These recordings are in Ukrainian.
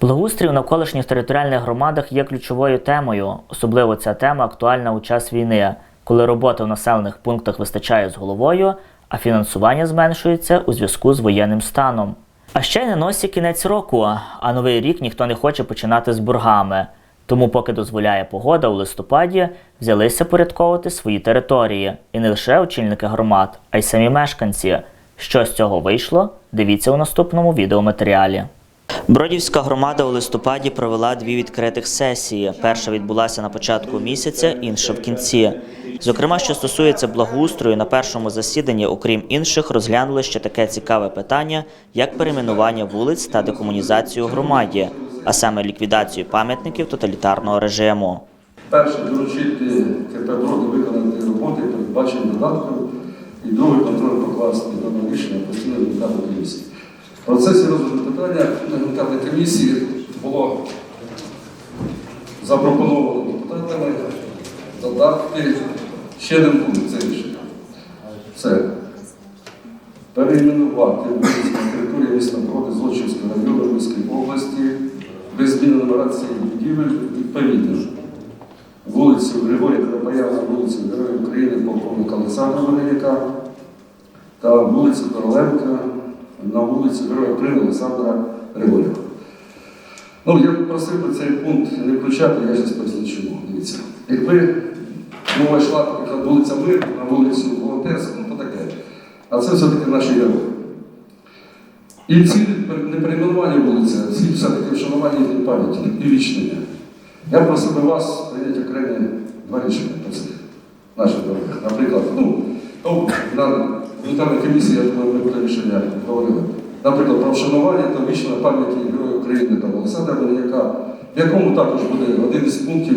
Благоустрій у навколишніх територіальних громадах є ключовою темою. Особливо ця тема актуальна у час війни, коли роботи в населених пунктах вистачає з головою, а фінансування зменшується у зв'язку з воєнним станом. А ще й на носі кінець року, а новий рік ніхто не хоче починати з боргами. Тому, поки дозволяє погода у листопаді, взялися порядковувати свої території. І не лише очільники громад, а й самі мешканці. Що з цього вийшло? Дивіться у наступному відеоматеріалі. Бродівська громада у листопаді провела дві відкритих сесії. Перша відбулася на початку місяця, інша в кінці. Зокрема, що стосується благоустрою, на першому засіданні, окрім інших, розглянули ще таке цікаве питання, як перейменування вулиць та декомунізацію громаді, а саме ліквідацію пам'ятників тоталітарного режиму. Перше, доручити КП «Броди» виконати роботи, передбачені додатком, і друге, контроль покласти на рішення постійної гуманітарної комісії. В процесі розгляду питання на комісії було запропоновано депутатами додатки. Ще один пункт це рішення. Це перейменувати території міста Броди Злочинського району Львівської області без зміни нумерації будівель відповідно. Вулицю Григорія Карабаяна, вулицю Героїв України полковника Олександра Венеляка та вулицю Короленка на вулицю Героя України Олександра Григорєва. Ну, я просив би цей пункт не включати, я зараз поясню чому. Дивіться. Якби мова йшла, наприклад, вулиця Мир на вулицю Волонтерську, ну то таке. А це все-таки наші герої. І ціль не перейменування вулиці, а все-таки вшанування їхньої пам'яті і вічнення. Я просив би вас прийняти окремі два рішення по цих наших дорогах. Наприклад, ну, на гуманітарній комісії, я думаю, ми буде рішення говорили. Наприклад, про вшанування та вічної пам'яті Героїв України та Олександра Мельника, в якому також буде один із пунктів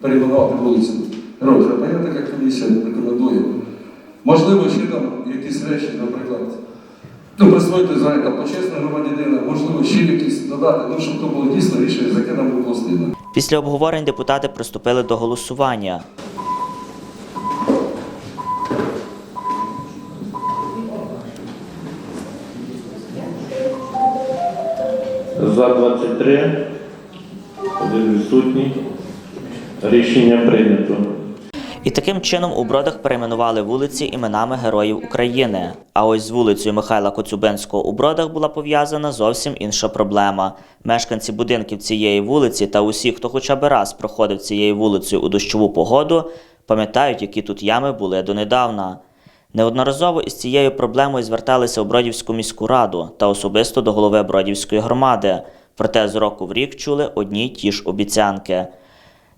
перейменувати вулицю Героїв Храпая, так як комісія рекомендує. Можливо, ще там якісь речі, наприклад, ну, присвоїти знаєте, почесного громадянина, можливо, ще якісь додати, ну, щоб то було дійсно рішення, за яке нам було. Після обговорень депутати приступили до голосування. За 23, один відсутній. Рішення прийнято. І таким чином у Бродах перейменували вулиці іменами Героїв України. А ось з вулицею Михайла Коцюбинського у Бродах була пов'язана зовсім інша проблема. Мешканці будинків цієї вулиці та усі, хто хоча б раз проходив цією вулицею у дощову погоду, пам'ятають, які тут ями були донедавна. Неодноразово із цією проблемою зверталися у Бродівську міську раду та особисто до голови Бродівської громади. Проте з року в рік чули одні й ті ж обіцянки.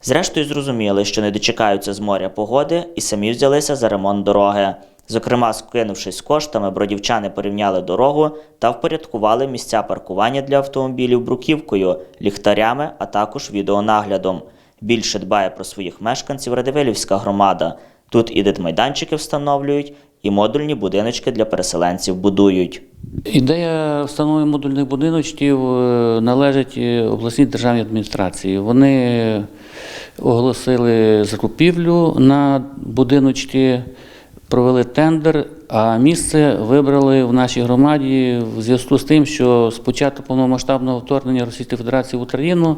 Зрештою, зрозуміли, що не дочекаються з моря погоди і самі взялися за ремонт дороги. Зокрема, скинувшись коштами, бродівчани порівняли дорогу та впорядкували місця паркування для автомобілів бруківкою, ліхтарями, а також відеонаглядом. Більше дбає про своїх мешканців Радивилівська громада. Тут і дитмайданчики встановлюють, і модульні будиночки для переселенців будують. Ідея встановлення модульних будиночків е, належить е, обласній державній адміністрації. Вони оголосили закупівлю на будиночки, провели тендер, а місце вибрали в нашій громаді в зв'язку з тим, що з початку повномасштабного вторгнення Російської Федерації в Україну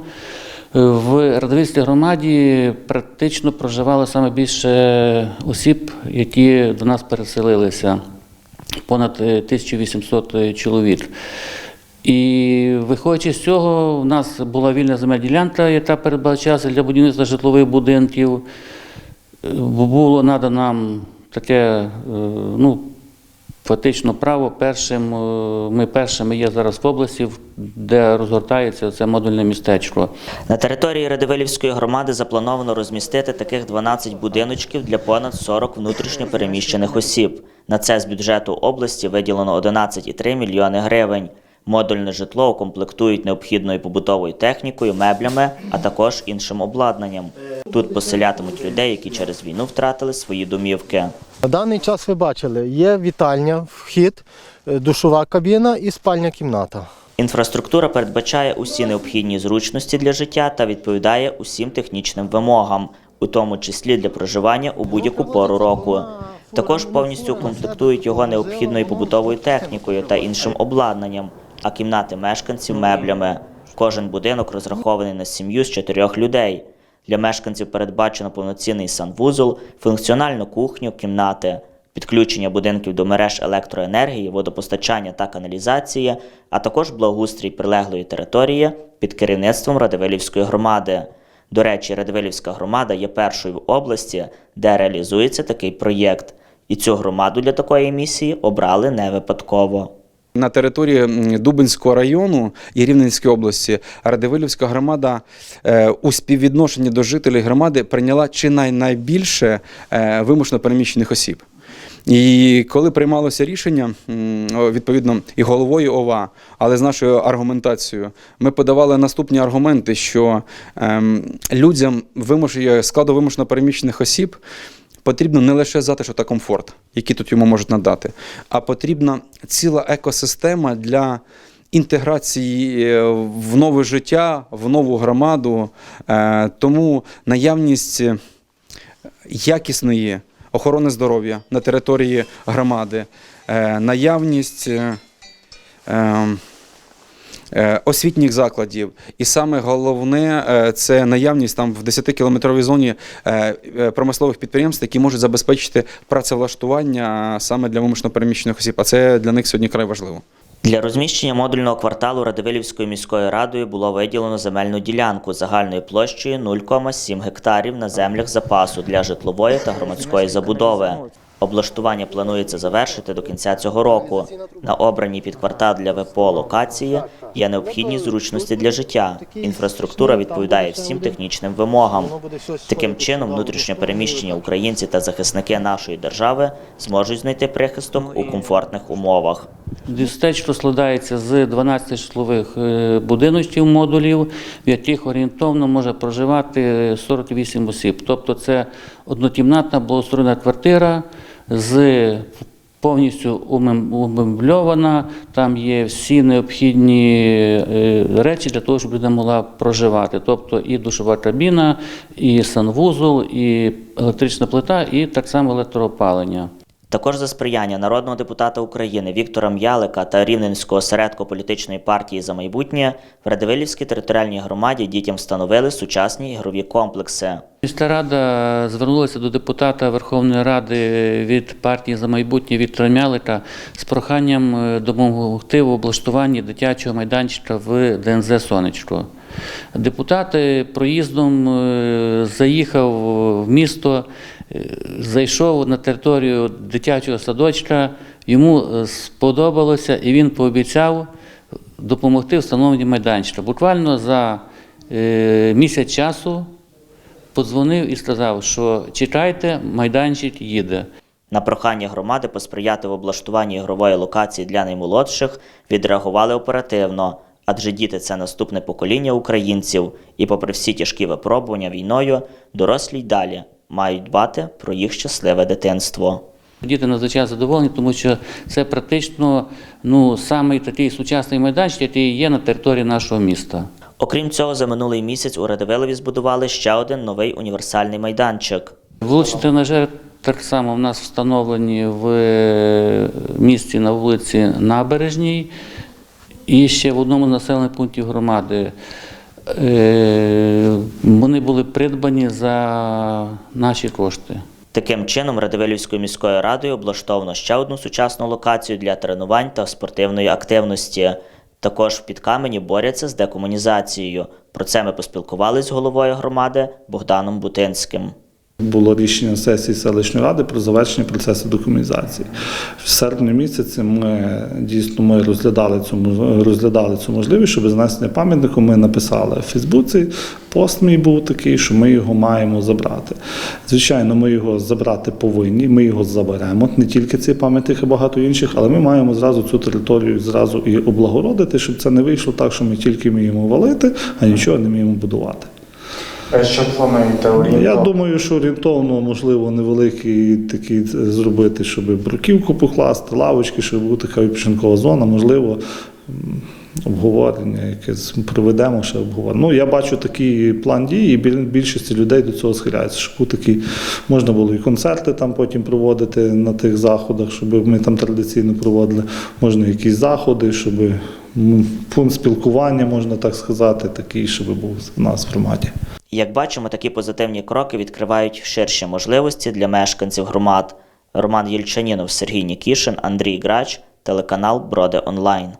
в Радивильській громаді практично проживало саме більше осіб, які до нас переселилися понад е, 1800 чоловік. І виходячи з цього, в нас була вільна земельна ділянка, яка передбачалася для будівництва житлових будинків. Е, Було надано нам таке, е, ну, фактично право першим. е, Ми першими є зараз в області, де розгортається це модульне містечко. На території Радивилівської громади заплановано розмістити таких 12 будиночків для понад 40 внутрішньо переміщених осіб. На це з бюджету області виділено 11,3 мільйони гривень. Модульне житло укомплектують необхідною побутовою технікою, меблями, а також іншим обладнанням. Тут поселятимуть людей, які через війну втратили свої домівки. На даний час ви бачили, є вітальня, вхід, е, душова кабіна і спальня кімната. Інфраструктура передбачає усі необхідні зручності для життя та відповідає усім технічним вимогам, у тому числі для проживання у будь-яку пору року. Також повністю укомплектують його необхідною побутовою технікою та іншим обладнанням, а кімнати мешканців меблями. Кожен будинок розрахований на сім'ю з чотирьох людей. Для мешканців передбачено повноцінний санвузол, функціональну кухню, кімнати, підключення будинків до мереж електроенергії, водопостачання та каналізації, а також благоустрій прилеглої території під керівництвом Радивилівської громади. До речі, Радивилівська громада є першою в області, де реалізується такий проєкт. І цю громаду для такої місії обрали не випадково. На території Дубинського району і Рівненської області Радивилівська громада е, у співвідношенні до жителів громади прийняла чи найбільше е, вимушено переміщених осіб. І коли приймалося рішення, відповідно, і головою ОВА, але з нашою аргументацією, ми подавали наступні аргументи, що ем, людям складу вимушено переміщених осіб потрібно не лише затишок та комфорт, які тут йому можуть надати, а потрібна ціла екосистема для інтеграції е, в нове життя, в нову громаду. Е, Тому наявність е, якісної охорони здоров'я на території громади, наявність. Е, Освітніх закладів, і саме головне е, це наявність там в 10-кілометровій зоні е, промислових підприємств, які можуть забезпечити працевлаштування саме для вимушено переміщених осіб. А це для них сьогодні край важливо. Для розміщення модульного кварталу Радивилівською міською радою було виділено земельну ділянку загальною площею 0,7 гектарів на землях запасу для житлової та громадської забудови. Облаштування планується завершити до кінця цього року. На обраній під квартал для ВПО локації є необхідні зручності для життя. Інфраструктура відповідає всім технічним вимогам. Таким чином, внутрішньо переміщення українці та захисники нашої держави зможуть знайти прихисток у комфортних умовах. Містечко складається з 12 житлових е, будиночків модулів, в яких орієнтовно може проживати 48 осіб. Тобто це однокімнатна благоустроєна квартира з повністю умебльована. Там є всі необхідні е, речі для того, щоб людина могла проживати. Тобто і душова кабіна, і санвузол, і електрична плита, і так само електроопалення. Також за сприяння народного депутата України Віктора М'ялика та Рівненського осередку політичної партії за майбутнє в Радивилівській територіальній громаді дітям встановили сучасні ігрові комплекси. Міська рада звернулася до депутата Верховної Ради від партії за майбутнє Віктора Мялика з проханням е, допомогти в облаштуванні дитячого майданчика в ДНЗ Сонечко. Депутат е, проїздом е, заїхав в місто, е, зайшов на територію дитячого садочка, йому е, сподобалося і він пообіцяв допомогти встановленні майданчика. Буквально за місяць часу подзвонив і сказав, що чекайте, майданчик їде. На прохання громади посприяти в облаштуванні ігрової локації для наймолодших відреагували оперативно, адже діти це наступне покоління українців, і, попри всі тяжкі випробування війною, дорослі й далі мають дбати про їх щасливе дитинство. Діти надзвичайно задоволені, тому що це практично ну, самий такий сучасний майданчик, який є на території нашого міста. Окрім цього, за минулий місяць у Радивилові збудували ще один новий універсальний майданчик. Вуличні тренажери так само в нас встановлені в е, місті на вулиці Набережній і ще в одному з населених пунктів громади. Е, Вони були придбані за наші кошти. Таким чином, Радивилівською міською радою облаштовано ще одну сучасну локацію для тренувань та спортивної активності. Також в Підкамені борються з декомунізацією. Про це ми поспілкувалися з головою громади Богданом Бутинським. Було рішення сесії селищної ради про завершення процесу документації. В серпні місяці ми дійсно ми розглядали цю розглядали цю можливість, щоб знесення пам'ятнику. Ми написали в Фейсбуці. Пост мій був такий, що ми його маємо забрати. Звичайно, ми його забрати повинні. Ми його заберемо. Не тільки цей пам'ятник, а багато інших, але ми маємо зразу цю територію зразу і облагородити, щоб це не вийшло так, що ми тільки вміємо валити, а нічого не вміємо будувати. Що плануєте Ну, Я думаю, що орієнтовно можливо невеликий такий е, зробити, щоб бруківку покласти, лавочки, щоб була така відпочинкова зона, можливо. Обговорення якесь проведемо ще обговорення. Ну, я бачу такий план дій, і біль- більшість людей до цього схиляються. Щоб такий, можна було і концерти там потім проводити на тих заходах, щоб ми там традиційно проводили. Можна якісь заходи, щоб пункт спілкування, можна так сказати, такий, щоб був у нас в Як бачимо, такі позитивні кроки відкривають ширші можливості для мешканців громад. Роман Єльчанінов, Сергій Нікішин, Андрій Грач, телеканал Броди Онлайн.